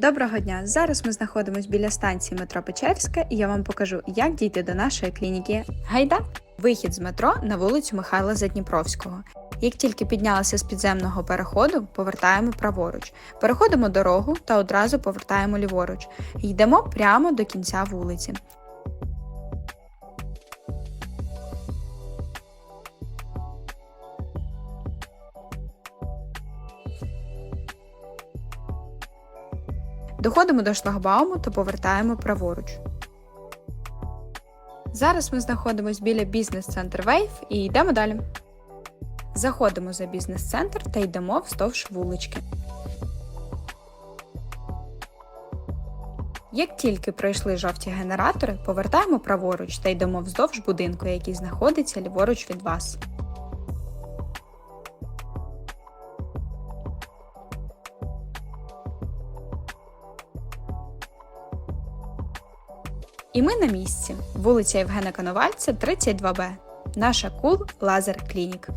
Доброго дня! Зараз ми знаходимося біля станції метро Печерська, і я вам покажу, як дійти до нашої клініки. Гайда! Вихід з метро на вулицю Михайла Задніпровського. Як тільки піднялися з підземного переходу, повертаємо праворуч, переходимо дорогу та одразу повертаємо ліворуч. Йдемо прямо до кінця вулиці. Доходимо до шлагбауму та повертаємо праворуч. Зараз ми знаходимося біля бізнес-центр Вейв і йдемо далі. Заходимо за бізнес-центр та йдемо вздовж вулички. Як тільки пройшли жовті генератори, повертаємо праворуч та йдемо вздовж будинку, який знаходиться ліворуч від вас. І ми на місці. Вулиця Євгена Коновальця, 32Б. Наша Кул Лазер Клінік.